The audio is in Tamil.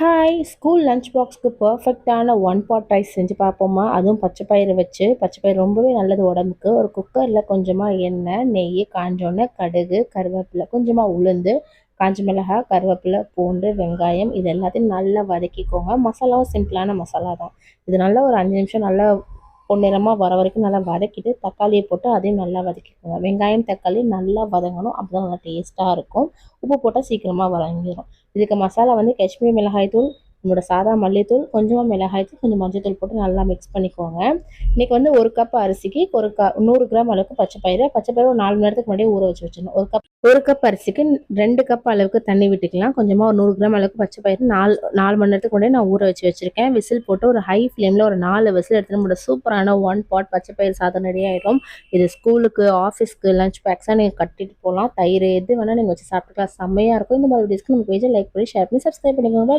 ஹாய் ஸ்கூல் லஞ்ச் பாக்ஸ்க்கு பர்ஃபெக்டான ஒன் பாட் ரைஸ் செஞ்சு பார்ப்போமா? அதுவும் பச்சை பயிறு வச்சு. பச்சை பயிறு ரொம்பவே நல்லது உடம்புக்கு. ஒரு குக்கரில் கொஞ்சமாக எண்ணெய் நெய் காஞ்சோன்னே கடுகு கருவேப்பிலை கொஞ்சமாக உளுந்து காஞ்ச மிளகாய் கருவேப்பிலை பூண்டு வெங்காயம் இது எல்லாத்தையும் நல்லா வதக்கிக்கோங்க. மசாலாவும் சிம்பிளான மசாலா தான். இது நல்லா ஒரு அஞ்சு நிமிஷம் நல்லா பொன்னிறமாக வர வரைக்கும் நல்லா வதக்கிட்டு தக்காளியை போட்டு அதையும் நல்லா வதக்கிக்கோங்க. வெங்காயம் தக்காளி நல்லா வதங்கணும். அப்போ தான் நல்லா டேஸ்ட்டாக இருக்கும். உப்பு போட்டால் சீக்கிரமாக வதங்கிடும் இதுக்கு மசாலா வந்து காஷ்மீரி மிளகாய் தூள் நம்மளோட சாதா மல்லித்தூள் கொஞ்சமாக மிளகாய்த்தூள் கொஞ்சம் மஞ்சத்தூள் போட்டு நல்லா மிக்ஸ் பண்ணிக்கோங்க. இன்றைக்கி வந்து ஒரு கப் அரிசிக்கு ஒரு க நூறு கிராம் அளவுக்கு பச்சை பயிறு. பச்சை பயிறு ஒரு நாலு மணி நேரத்துக்கு முன்னாடியே ஊற வச்சு வச்சிடணும். ஒரு கப் ஒரு கப் அரிசிக்கு ரெண்டு கப் அளவுக்கு தண்ணி விட்டுக்கலாம். கொஞ்சமாக ஒரு நூறு கிராம் அளவுக்கு பச்சை பயிறு நாலு நாலு மணி நேரத்துக்கு முன்னாடி நான் ஊற வச்சு வச்சுருக்கேன். விசில் போட்டு ஒரு ஹை ஃப்ளேமில் ஒரு நாலு விசில் எடுத்து நம்மளோட சூப்பரான ஒன் பாட் பச்சை பயிறு சாதம் ரெடி ஆகிடும் இது ஸ்கூலுக்கு ஆஃபீஸ்க்கு லஞ்ச் பேக்ஸாக நீங்கள் கட்டிட்டு போகலாம் தயிர் எது வேணால் நீங்கள் வச்சு சாப்பிட்டுக்கலாம். செம்மையாக இருக்கும். இந்த மாதிரி வீடியோஸ்க்கு நம்ம பேஜை லைக் பண்ணி ஷேர் பண்ணி சப்ஸ்கிரைப் பண்ணிக்கோங்க.